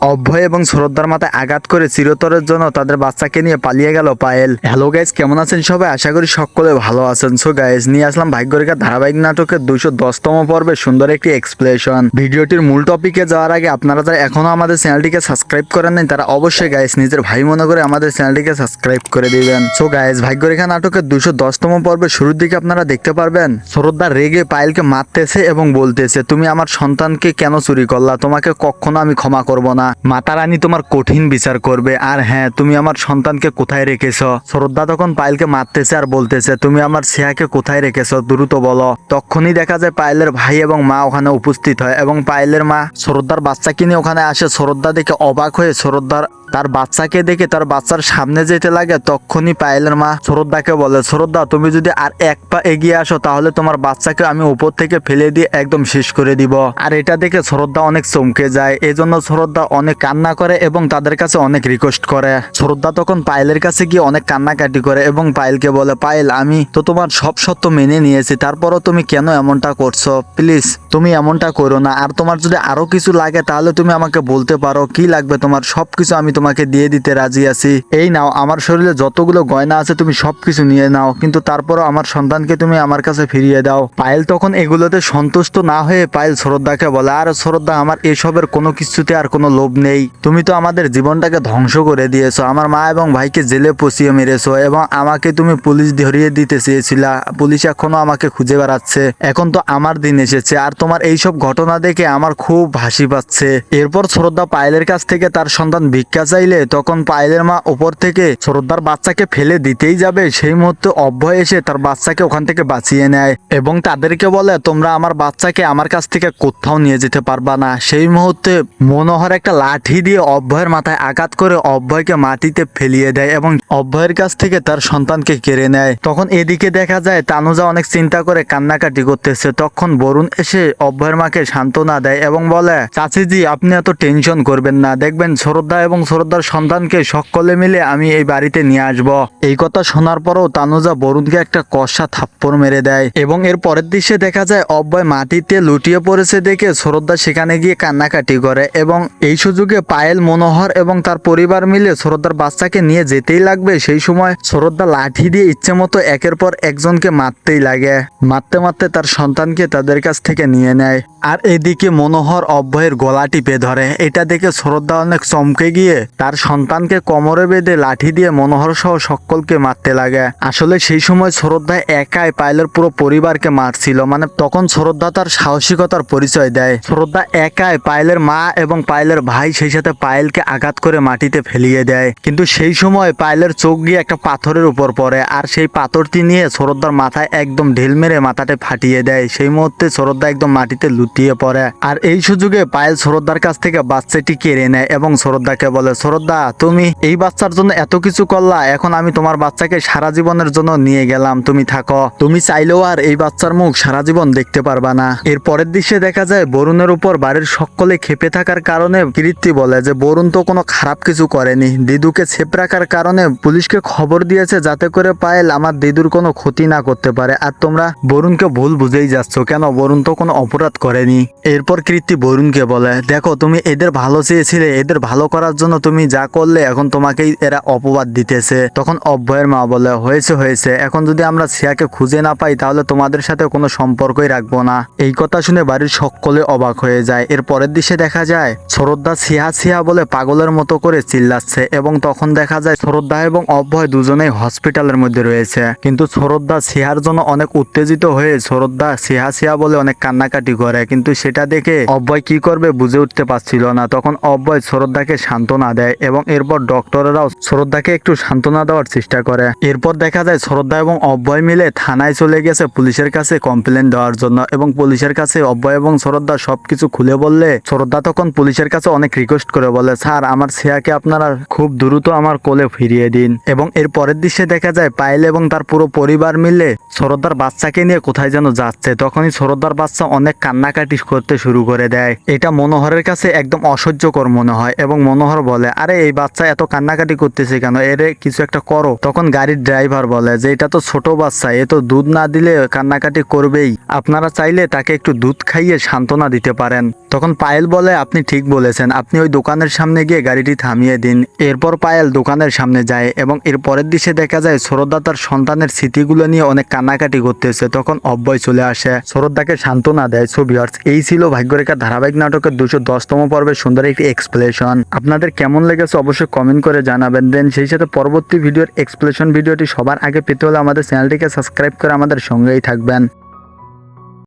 অভয় এবং শ্রদ্ধার মাথায় আঘাত করে চিরতরের জন্য তাদের বাচ্চাকে নিয়ে পালিয়ে গেল পায়েল। হ্যালো গাইজ কেমন আছেন সবাই? আশা করি সকলে ভালো আছেন। সো গাইজ নিয়ে আসলাম ভাগ্যরেখা ধারাবাহিক নাটকের দুশো দশতম পর্বে সুন্দর একটি এক্সপ্লেশন ভিডিওটির মূল টপিকে যাওয়ার আগে আপনারা যারা এখনও আমাদের চ্যানেলটিকে সাবস্ক্রাইব করেন নাই, তারা অবশ্যই গাইজ নিজের ভাই মনে করে আমাদের চ্যানেলটিকে সাবস্ক্রাইব করে দিবেন। সো গাইজ ভাগ্যরেখা নাটকের দুশো দশতম পর্বে শুরুর দিকে আপনারা দেখতে পারবেন শ্রদ্ধা রেগে পায়েলকে মারতেছে এবং বলতেছে, তুমি আমার সন্তানকে কেন চুরি করলা? তোমাকে কখনো আমি ক্ষমা করব না। মাতা রানী তোমার কঠিন বিচার করবে। আর হ্যাঁ তুমি আমার সন্তানকে কোথায় রেখেছ? শ্রদ্ধা তখন পায়েলকে মারতেছে আর বলতেছে, তুমি আমার সিয়াকে কোথায় রেখেছ? দ্রুত বলো। তখনই দেখা যায় পায়েলের ভাই এবং মা ওখানে উপস্থিত হয় এবং পায়েলের মা শ্রদ্ধার বাচ্চাকে নিয়ে ওখানে আসে। শ্রদ্ধা দেখে অবাক হয়ে শ্রদ্ধার তার বাচ্চাকে দেখে তার বাচ্চার সামনে যেতে লাগে, তখনই পায়েলের মা শ্রদ্ধাকে বলে শ্রদ্ধা তুমি যদি আর এক পা এগিয়ে আসো, তাহলে তোমার বাচ্চাকে আমি উপর থেকে ফেলে দিয়ে একদম শেষ করে দিব। আর এটা দেখে শ্রদ্ধা অনেক চমকে যায়। এজন্য শ্রদ্ধা অনেক কান্না করে এবং তাদের কাছে অনেক রিকোয়েস্ট করে। শ্রদ্ধা তখন পায়েলের কাছে গিয়ে অনেক কান্নাকাটি করে এবং পায়েলকে বলে, পায়েল, আমি তো তোমার সব সত্য মেনে নিয়েছি, তারপরও তুমি কেন এমনটা করছ? প্লিজ তুমি এমনটা করো না। আর তোমার যদি আরও কিছু লাগে, তাহলে তুমি আমাকে বলতে পারো। কি লাগবে তোমার? সবকিছু আমি তোমাকে দিয়ে দিতে রাজি আছি। এই নাও, আমার শরীরে যতগুলো গয়না আছে তুমি সবকিছু নিয়ে নাও, কিন্তু তারপরও আমার সন্তানকে তুমি আমার কাছে ফিরিয়ে দাও। পায়েল তখন এগুলোতে সন্তুষ্ট না হয়ে পায়েল শ্রদ্ধাকে বলে, আর শ্রদ্ধা আমার এসবের কোনো কিছুতে আর কোনো লোভ নেই। তুমি তো আমাদের জীবনটাকে ধ্বংস করে দিয়েছ। আমার মা এবং ভাইকে জেলে পচিয়ে মেরেছো এবং আমাকে তুমি পুলিশ ধরিয়ে দিতে চেয়েছিলা। পুলিশ এখনও আমাকে খুঁজে বেড়াচ্ছে। এখন তো আমার দিন এসেছে আর তোমার এইসব ঘটনা দেখে আমার খুব হাসি পাচ্ছে। এরপর শ্রদ্ধা পায়েলের কাছ থেকে তার সন্তান ভিক্ষা চাইলে তখন পায়েলের মা ওপর থেকে শ্রদ্ধার বাচ্চাকে ফেলে দিতেই যাবে। সেই মুহূর্তে অভ্যয় এসে তার বাচ্চাকে ওখান থেকে বাঁচিয়ে নেয় এবং তাদেরকে বলে, তোমরা আমার বাচ্চাকে আমার কাছ থেকে কোথাও নিয়ে যেতে পারবা না। সেই মুহূর্তে মনোহর একটা লাঠি দিয়ে অভ্যয়ের মাথায় আঘাত করে অভ্যয়কে মাটিতে ফেলিয়ে দেয় এবং অভ্যয়ের কাছ থেকে তার সন্তানকে কেড়ে নেয়। তখন এদিকে দেখা যায়, তানুজা অনেক চিন্তা করে কান্নাকাটি করতেছে। তখন বরুণ এসে অভ্যয়ের মাকে সান্ত্বনা দেয় এবং বলে, চাচিজি, আপনি এত টেনশন করবেন না। দেখবেন শ্রদ্ধা এবং শ্রদ্ধার সন্তানকে সকলে মিলে আমি এই বাড়িতে নিয়ে আসব। এই কথা শোনার পরও তানুজা বরুণকে একটা কষা থাপ্পড় মেরে দেয় এবং এর পরের দৃশ্যে দেখা যায় অব্যয় মাটিতে লুটিয়ে পড়েছে দেখে শ্রদ্ধা সেখানে গিয়ে কান্নাকাটি করে এবং এই সুযোগে পায়েল, মনোহর এবং তার পরিবার মিলে শ্রদ্ধার বাচ্চাকে নিয়ে যেতেই লাগবে। সেই সময় শ্রদ্ধা লাঠি দিয়ে ইচ্ছে মতো একের পর একজনকে মারতেই লাগে। মারতে মারতে তার সন্তানকে তাদের কাছ থেকে নিয়ে নেয়। আর এদিকে মনোহর অব্যয়ের গলা টিপে ধরে। এটা দেখে শ্রদ্ধা অনেক চমকে গিয়ে তার সন্তানকে কোমরে বেঁধে লাঠি দিয়ে মনোহর সহ সকলকে মারতে লাগে। আসলে সেই সময় শ্রদ্ধা একাই পায়েলের পুরো পরিবারকে মারছিল। মানে তখন শ্রদ্ধা তার সাহসিকতার পরিচয় দেয়। শ্রদ্ধা একাই পায়েলের মা এবং পায়েলের ভাই সেই সাথে পায়েলকে আঘাত করে মাটিতে ফেলিয়ে দেয়। কিন্তু সেই সময় পায়েলের চোখ গিয়ে একটা পাথরের উপর পড়ে আর সেই পাথরটি নিয়ে শ্রদ্ধার মাথায় একদম ঢিল মেরে মাথাটা ফাটিয়ে দেয়। সেই মুহূর্তে শ্রদ্ধা একদম মাটিতে লুটিয়ে পড়ে। আর এই সুযোগে পায়েল শ্রদ্ধার কাছ থেকে বাচ্চাটি কেড়ে নেয় এবং শ্রদ্ধাকে বলে শ্রদ্ধা তুমি এই বাচ্চার জন্য এত কিছু করলা, এখন আমি তোমার বাচ্চাকে সারা জীবনের জন্য নিয়ে গেলাম, তুমি থাকো। তুমি চাইলেও আর এই বাচ্চার মুখ সারা জীবন দেখতে পারবা না। এর পরের দৃশ্যে দেখা যায়, বরুণের উপর বাড়ির সকলে খেপে থাকার কারণে কীর্তি বলে যে, বরুণ তো কোনো খারাপ কিছু করেনি। দিদুকে ছেপ রাখার কারণে পুলিশকে খবর দিয়েছে যাতে করে পায়েল আমার দিদুর কোনো ক্ষতি না করতে পারে। আর তোমরা বরুণকে ভুল বুঝেই যাচ্ছ। কেন? বরুণ তো কোনো অপরাধ করেনি এরপর কীর্তি বরুণকে বলে, দেখো, তুমি এদের ভালো চেয়েছিলে, এদের ভালো করার জন্য তুমি যা করলে, এখন তোমাকেই এরা অপবাদ দিতেছে। তখন অভয়ের মা বলে, হয়েছে হয়েছে। এখন যদি আমরা সিয়াকে খুঁজে না পাই, তাহলে তোমাদের সাথে কোনো সম্পর্কই রাখব না। এই কথা শুনে বাড়ির সকলে অবাক হয়ে যায়। এর পরের দৃশ্যে দেখা যায় শ্রদ্ধা সিয়া সিয়া বলে পাগলের মতো করে চিল্লাচ্ছে এবং তখন দেখা যায় শ্রদ্ধা এবং অভয় দুজনেই হসপিটালের মধ্যে রয়েছে। কিন্তু শ্রদ্ধা সিহার জন্য অনেক উত্তেজিত হয়ে শ্রদ্ধা সিহা সিয়া বলে অনেক কান্নাকাটি করে। কিন্তু সেটা দেখে অভয় কি করবে বুঝে উঠতে পারছিল না। তখন অভয় শ্রদ্ধাকে সান্ত্বনা দেয় এবং এরপর ডক্টরেরাও শ্রদ্ধাকে একটু সান্ত্বনা দেওয়ার চেষ্টা করে। এরপর দেখা যায় শ্রদ্ধা এবং অভয় মিলে থানায় চলে গেছে পুলিশের কাছে কমপ্লেন দেওয়ার জন্য এবং পুলিশের কাছে অভয় এবং শ্রদ্ধা সবকিছু খুলে বললে শ্রদ্ধা তখন পুলিশের কাছে অনেক রিকোয়েস্ট করে বলে, স্যার, আমার ছেয়াকে আপনারা খুব দ্রুত আমার কোলে ফিরিয়ে দিন। এবং এর পরের দৃশ্যে দেখা যায় পায়েল এবং তার পুরো পরিবার মিলে শ্রদ্ধার বাচ্চাকে নিয়ে কোথায় যেন যাচ্ছে। তখনই শ্রদ্ধার বাচ্চা অনেক কান্নাকাটি কান্নাকাটি করতে শুরু করে দেয়। এটা মনোহরের কাছে একদম অসহ্যকর মনে হয় এবং মনোহর বলে, আরে, এই বাচ্চা এত কান্নাকাটি করতেছে কেন? এর, কিছু একটা করো। তখন গাড়ির ড্রাইভার বলে, যে এটা তো ছোট বাচ্চা, এ তো দুধ না দিলে কান্নাকাটি করবেই। আপনারা চাইলে তাকে একটু দুধ খাইয়ে সান্ত্বনা দিতে পারেন। তখন পায়েল বলে, আপনি ঠিক বলেছেন। আপনি ওই দোকানের সামনে গিয়ে গাড়িটি থামিয়ে দিন। এরপর পায়েল দোকানের সামনে যায় এবং এর পরের দিকে দেখা যায় সরোদা তার সন্তানের স্মৃতিগুলো নিয়ে অনেক কান্নাকাটি করতেছে। তখন অব্যয় চলে আসে। সরোদাকে সান্ত্বনা দেয় ছবি এই ছিল ভাগ্যরেখা ধারাবাহিক নাটকের দুশো দশতম পর্বের সুন্দর একটি এক্সপ্লেশন আপনাদের কেমন লেগেছে অবশ্যই কমেন্ট করে জানাবেন। দেন সেই সাথে পরবর্তী ভিডিওর এক্সপ্লেশন ভিডিওটি সবার আগে পেতে হলে আমাদের চ্যানেলটিকে সাবস্ক্রাইব করে আমাদের সঙ্গেই থাকবেন।